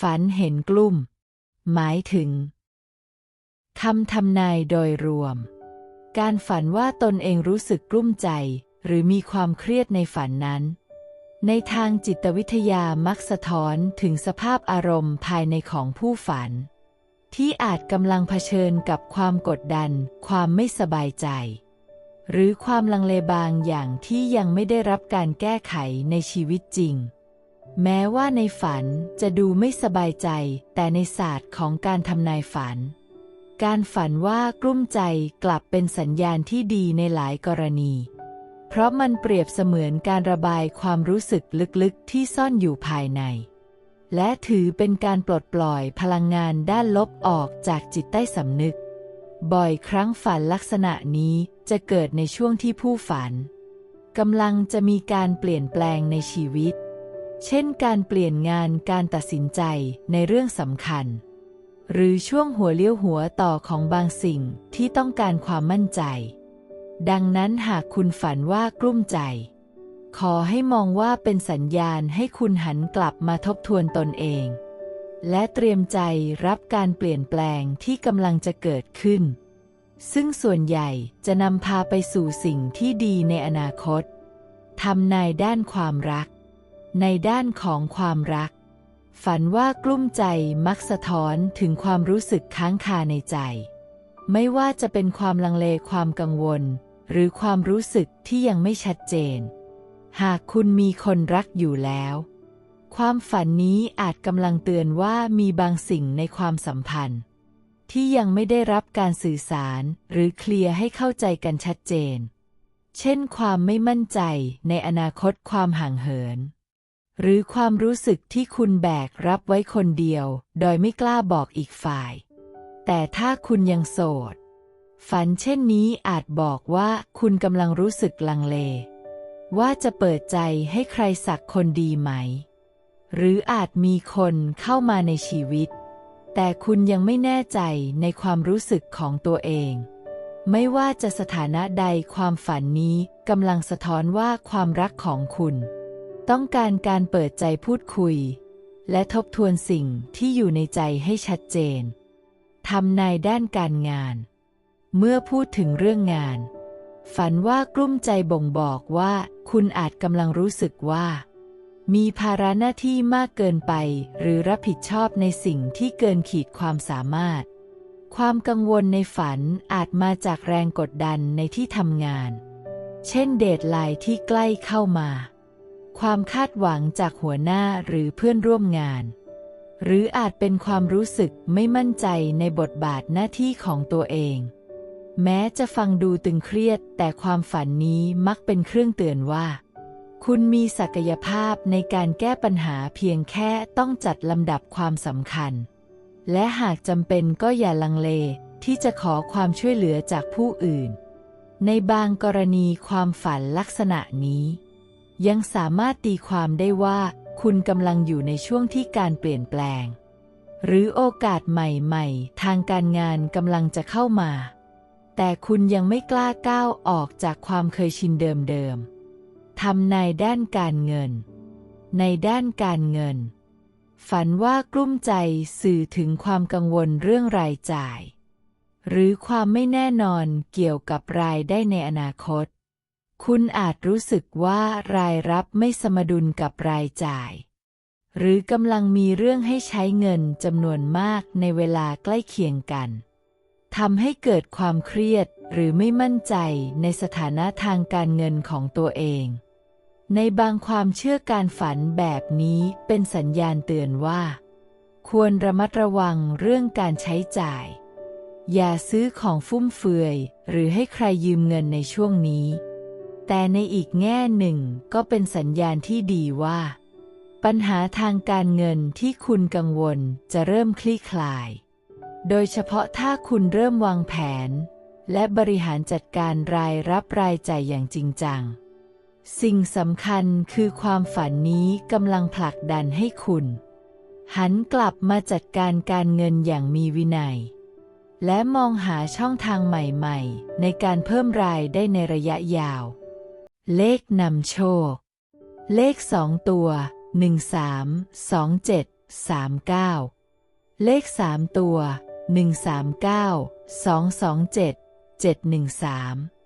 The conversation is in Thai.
ฝันเห็นกลุ่ม หมายถึงคำทำนายโดยรวม การฝันว่าตนเองรู้สึกกลุ้มใจ หรือมีความเครียดในฝันนั้น ในทางจิตวิทยามักสะท้อนถึงสภาพอารมณ์ภายในของผู้ฝัน ที่อาจกำลังเผชิญกับความกดดัน ความไม่สบายใจ หรือความลังเลบางอย่างที่ยังไม่ได้รับการแก้ไขในชีวิตจริง แม้ว่าในฝันจะดูไม่สบายใจ แต่ในศาสตร์ของการทำนายฝัน การฝันว่ากลุ้มใจกลับเป็นสัญญาณที่ดีในหลายกรณี เพราะมันเปรียบเสมือนการระบายความรู้สึกลึกๆที่ซ่อนอยู่ภายใน และถือเป็นการปลดปล่อยพลังงานด้านลบออกจากจิตใต้สำนึก บ่อยครั้งฝันลักษณะนี้จะเกิดในช่วงที่ผู้ฝันกำลังจะมีการเปลี่ยนแปลงในชีวิต เช่นการเปลี่ยนงานการตัดสินใจในเรื่องสำคัญ หรือช่วงหัวเลี้ยวหัวต่อของบางสิ่งที่ต้องการความมั่นใจ ดังนั้นหากคุณฝันว่ากลุ้มใจ ขอให้มองว่าเป็นสัญญาณให้คุณหันกลับมาทบทวนตนเอง และเตรียมใจรับการเปลี่ยนแปลงที่กำลังจะเกิดขึ้น ซึ่งส่วนใหญ่จะนำพาไปสู่สิ่งที่ดีในอนาคตทำนายด้านความรัก ในด้านของความรัก ฝันว่ากลุ้มใจมักสะท้อนถึงความรู้สึกค้างคาในใจ ไม่ว่าจะเป็นความลังเลความกังวล หรือความรู้สึกที่ยังไม่ชัดเจน หากคุณมีคนรักอยู่แล้ว ความฝันนี้อาจกำลังเตือนว่ามีบางสิ่งในความสัมพันธ์ ที่ยังไม่ได้รับการสื่อสารหรือเคลียร์ให้เข้าใจกันชัดเจน เช่นความไม่มั่นใจในอนาคตความห่างเหิน หรือความรู้สึกที่คุณแบกรับไว้คนเดียว โดยไม่กล้าบอกอีกฝ่าย แต่ถ้าคุณยังโสด ฝันเช่นนี้อาจบอกว่าคุณกำลังรู้สึกลังเล ว่าจะเปิดใจให้ใครสักคนดีไหม หรืออาจมีคนเข้ามาในชีวิต แต่คุณยังไม่แน่ใจในความรู้สึกของตัวเอง ไม่ว่าจะสถานะใดความฝันนี้กำลังสะท้อนว่าความรักของคุณ ต้องการการเปิดใจพูดคุย และทบทวนสิ่งที่อยู่ในใจให้ชัดเจนทำนายด้านการงาน เมื่อพูดถึงเรื่องงาน ฝันว่ากลุ้มใจบ่งบอกว่าคุณอาจกำลังรู้สึกว่า มีภาระหน้าที่มากเกินไป หรือรับผิดชอบในสิ่งที่เกินขีดความสามารถ ความกังวลในฝันอาจมาจากแรงกดดันในที่ทำงาน เช่นเดทไลน์ที่ใกล้เข้ามา ความคาดหวังจากหัวหน้าหรือเพื่อนร่วมงาน หรืออาจเป็นความรู้สึกไม่มั่นใจในบทบาทหน้าที่ของตัวเอง แม้จะฟังดูตึงเครียด แต่ความฝันนี้มักเป็นเครื่องเตือนว่า คุณมีศักยภาพในการแก้ปัญหาเพียงแค่ต้องจัดลำดับความสำคัญ และหากจำเป็นก็อย่าลังเลที่จะขอความช่วยเหลือจากผู้อื่น ในบางกรณีความฝันลักษณะนี้ ยังสามารถตีความได้ว่า คุณกำลังอยู่ในช่วงที่การเปลี่ยนแปลง หรือโอกาสใหม่ๆ ทางการงานกำลังจะเข้ามา แต่คุณยังไม่กล้าก้าวออกจากความเคยชินเดิมๆทำในด้านการเงิน ในด้านการเงิน ฝันว่ากลุ้มใจสื่อถึงความกังวลเรื่องรายจ่าย หรือความไม่แน่นอนเกี่ยวกับรายได้ในอนาคต คุณอาจรู้สึกว่ารายรับไม่สมดุลกับรายจ่าย หรือกำลังมีเรื่องให้ใช้เงินจำนวนมากในเวลาใกล้เคียงกันทำให้เกิดความเครียดหรือไม่มั่นใจในสถานะทางการเงินของตัวเอง ในบางความเชื่อการฝันแบบนี้เป็นสัญญาณเตือนว่า ควรระมัดระวังเรื่องการใช้จ่าย อย่าซื้อของฟุ่มเฟือย หรือให้ใครยืมเงินในช่วงนี้ แต่ในอีกแง่หนึ่งก็เป็นสัญญาณที่ดีว่า ปัญหาทางการเงินที่คุณกังวลจะเริ่มคลี่คลาย โดยเฉพาะถ้าคุณเริ่มวางแผน และบริหารจัดการรายรับรายจ่ายอย่างจริงจัง สิ่งสำคัญคือความฝันนี้กำลังผลักดันให้คุณ หันกลับมาจัดการการเงินอย่างมีวินัยและมองหาช่องทางใหม่ ๆ ในการเพิ่มรายได้ในระยะยาว เลขนำโชค เลขสองตัว 13 27 39 เลขสามตัว 139 227 713